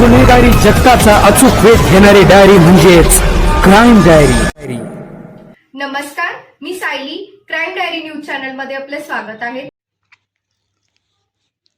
गुन्हेगारी जगताचा अचूक वेध घेणारी डायरी म्हणजेच क्राईम डायरी नमस्कार मी सायली. क्राईम डायरी न्यूज चॅनलमध्ये आपले स्वागत आहे.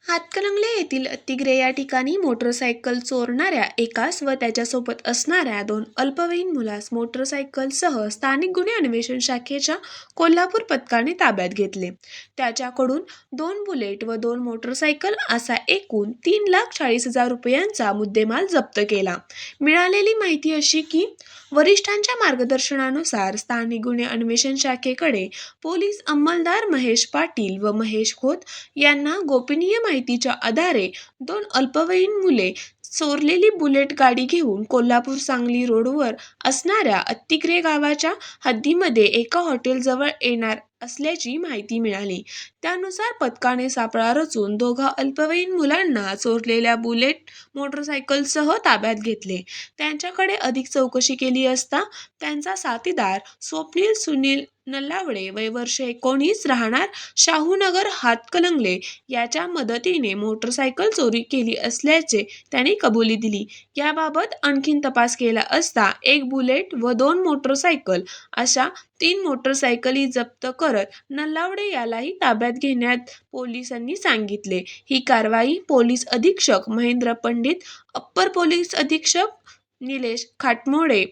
हातकणंगले येथील अतिग्रे या ठिकाणी मोटरसायकल चोरणाऱ्या एकास व त्याच्यासोबत असणाऱ्या दोन अल्पवयीन मुलास मोटरसायकलसह स्थानिक गुन्हे अन्वेषण शाखेच्या कोल्हापूर पथकाने ताब्यात घेतले. त्याच्याकडून दोन बुलेट व दोन मोटरसायकल असा एकूण तीन लाख चाळीस हजार रुपयांचा मुद्देमाल जप्त केला. मिळालेली माहिती अशी की वरिष्ठांच्या मार्गदर्शनानुसार स्थानिक गुन्हे अन्वेषण शाखेकडे पोलीस अंमलदार महेश पाटील व महेश खोत यांना गोपनीय माहितीच्या आधारे दोन अल्पवयीन मुले चोरलेली बुलेट गाडी घेऊन कोल्हापूर सांगली रोडवर असणाऱ्या अत्तिग्रे गावाच्या हद्दीमध्ये एका हॉटेलजवळ येणार असल्याची माहिती मिळाली. त्यानुसार पथकाने सापळा रचून दोघा अल्पवयीन मुलांना चोरलेल्या बुलेट मोटरसायकलसह ताब्यात घेतले. त्यांच्याकडे अधिक चौकशी केली असता त्यांचा साथीदार स्वप्नील सुनील नल्लावडे वय वर्ष एकोणीस राहणार शाहूनगर हातकलंगले याच्या मदतीने मोटरसायकल चोरी केली असल्याचे त्यांनी कबुली दिली. याबाबत आणखीन तपास केला असता एक बुलेट व दोन मोटरसायकल अशा तीन मोटरसायकली जप्त करत नल्लावडे यालाही ताब्यात घेण्यात पोलिसांनी सांगितले. ही कारवाई पोलीस अधीक्षक महेंद्र पंडित अप्पर पोलीस अधीक्षक निलेश खाटमोडे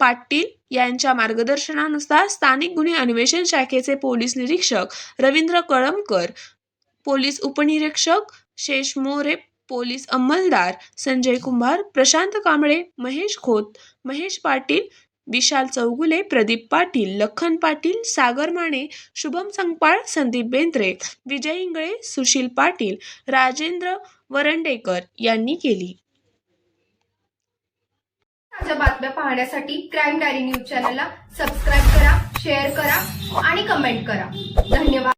पाटील यांच्या मार्गदर्शनानुसार स्थानिक गुन्हे अन्वेषण शाखेचे पोलीस निरीक्षक रवींद्र कळमकर पोलीस उपनिरीक्षक शेष मोरे पोलीस अंमलदार संजय कुंभार प्रशांत कांबळे महेश खोत महेश पाटील विशाल चौगुले प्रदीप पाटील लखन पाटील सागर माने शुभम संगपाळ संदीप बेंद्रे विजय इंगळे सुशील पाटील राजेंद्र वरंडेकर यांनी केली. ताज्या बातम्या पाहण्यासाठी क्राईम डायरी न्यूज चॅनलला सबस्क्राईब करा शेअर करा आणि कमेंट करा. धन्यवाद.